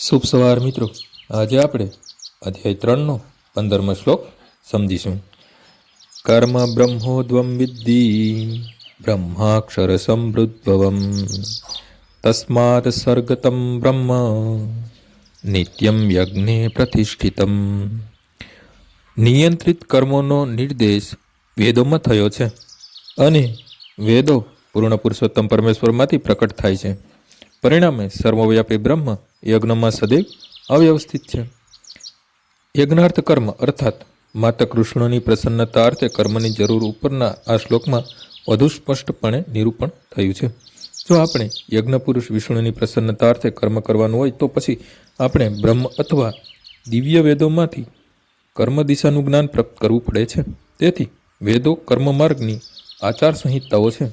શુભ સવાર મિત્રો. આજે આપણે અધ્યાય ત્રણનો પંદરમો શ્લોક સમજીશું. કર્મ બ્રહ્મોદ્વમ વિદ્ધિ બ્રહ્માક્ષર સમૃદ્ધવમ તસ્માત સર્ગતમ બ્રહ્મ નિત્યમ યજ્ઞે પ્રતિષ્ઠિતમ. નિયંત્રિત કર્મોનો નિર્દેશ વેદોમાં થયો છે. અને વેદો પૂર્ણ પુરુષોત્તમ પરમેશ્વરમાંથી પ્રકટ થાય છે. પરિણામે સર્વવ્યાપી બ્રહ્મ યજ્ઞમાં સદૈવ અવ્યવસ્થિત છે. યજ્ઞાર્થ કર્મ અર્થાત માતા કૃષ્ણની પ્રસન્નતા અર્થે કર્મની જરૂર ઉપરના આ શ્લોકમાં વધુ સ્પષ્ટપણે નિરૂપણ થયું છે. જો આપણે યજ્ઞ પુરુષ વિષ્ણુની પ્રસન્નતા અર્થે કર્મ કરવાનું હોય તો પછી આપણે બ્રહ્મ અથવા દિવ્ય વેદોમાંથી કર્મ દિશાનું જ્ઞાન પ્રાપ્ત કરવું પડે છે. તેથી વેદો કર્મ માર્ગની આચાર સંહિતાઓ છે.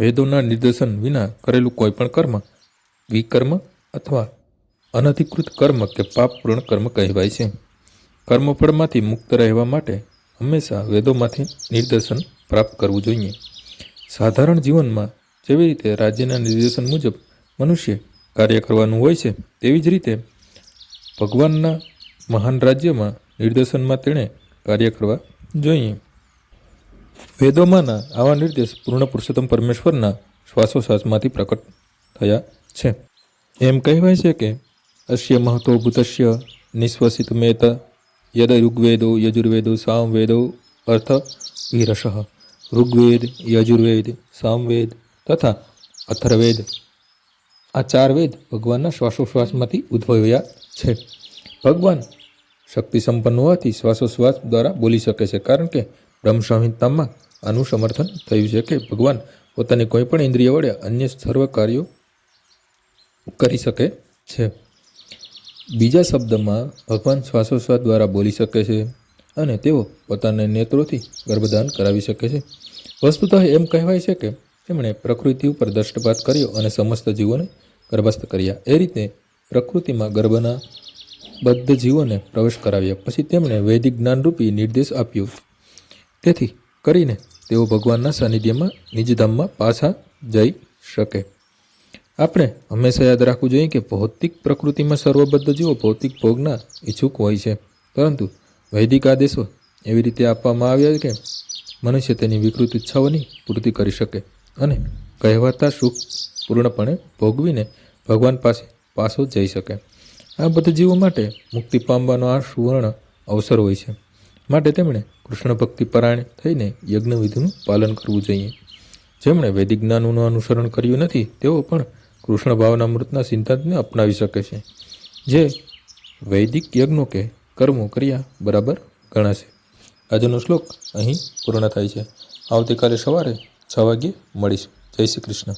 વેદોના નિર્દેશન વિના કરેલું કોઈપણ કર્મ વિકર્મ અથવા અનધિકૃત કર્મ કે પાપપૂર્ણ કર્મ કહેવાય છે. કર્મફળમાંથી મુક્ત રહેવા માટે હંમેશા વેદોમાંથી નિર્દેશન પ્રાપ્ત કરવું જોઈએ. સાધારણ જીવનમાં જેવી રીતે રાજ્યના નિર્દેશન મુજબ મનુષ્ય કાર્ય કરવાનું હોય છે, તેવી જ રીતે ભગવાનના મહાન રાજ્યમાં નિર્દેશનમાં તેણે કાર્ય કરવા જોઈએ. વેદોમાંના આવા નિર્દેશ પૂર્ણ પુરુષોત્તમ પરમેશ્વરના શ્વાસોશ્વાસમાંથી પ્રકટ થયા છે. એમ કહેવાય છે કે અશ્ય મહતો ભૂતસ્ય નિશ્વસિત મેત યદ ઋગ્વેદો યજુર્વેદો સામવેદો અર્થ વિરસ ઋગ્વેદ, યજુર્વેદ, સામવેદ તથા અથર્વેદ. આ ચાર વેદ ભગવાનના શ્વાસોશ્વાસમાંથી ઉદ્ભવ્યા છે. ભગવાન શક્તિ સંપન્ન હોવાથી શ્વાસોશ્વાસ દ્વારા બોલી શકે છે કારણ કે બ્રહ્મ સંહિતામાં આનું સમર્થન થયું છે કે ભગવાન પોતાની કોઈપણ ઇન્દ્રિય વડે અન્ય સર્વ કાર્યો કરી શકે છે. બીજા શબ્દમાં ભગવાન શ્વાસોશ્વાસ દ્વારા બોલી શકે છે અને તેઓ પોતાના નેત્રોથી ગર્ભદાન કરાવી શકે છે. વસ્તુતઃ એમ કહેવાય છે કે તેમણે પ્રકૃતિ ઉપર દ્રષ્ટપાત કર્યો અને સમસ્ત જીવોને ગર્ભસ્થ કર્યા. એ રીતે પ્રકૃતિમાં ગર્ભના બદ્ધ જીવોને પ્રવેશ કરાવ્યા. પછી તેમણે વૈદિક જ્ઞાનરૂપી નિર્દેશ આપ્યો. તેથી કરીને તેઓ ભગવાનના સાનિધ્યમાં નિજધામમાં પાછા જઈ શકે. આપણે હંમેશા યાદ રાખવું જોઈએ કે ભૌતિક પ્રકૃતિમાં સર્વબદ્ધ જીવો ભૌતિક ભોગના ઈચ્છુક હોય છે. પરંતુ વૈદિક આદેશો એવી રીતે આપવામાં આવ્યા કે મનુષ્ય તેની વિકૃત ઈચ્છાઓની પૂર્તિ કરી શકે અને કહેવાતા સુખ પૂર્ણપણે ભોગવીને ભગવાન પાસે પાછો જઈ શકે. આ બધા જીવો માટે મુક્તિ પામવાનો આ સુવર્ણ અવસર હોય છે. માટે તેમણે કૃષ્ણ ભક્તિ પરાયણ થઈને યજ્ઞવિધિનું પાલન કરવું જોઈએ. જેમણે વૈદિક જ્ઞાનનું અનુસરણ કર્યું નથી, તેઓ પણ કૃષ્ણ ભાવના મૃતના સિદ્ધાંતને અપનાવી શકે છે. જે વૈદિક યજ્ઞો કે કર્મો કર્યા બરાબર ગણાશે. આજનો શ્લોક અહીં પૂર્ણ થાય છે. આવતીકાલે સવારે છ વાગ્યે મળીશું. જય શ્રી કૃષ્ણ.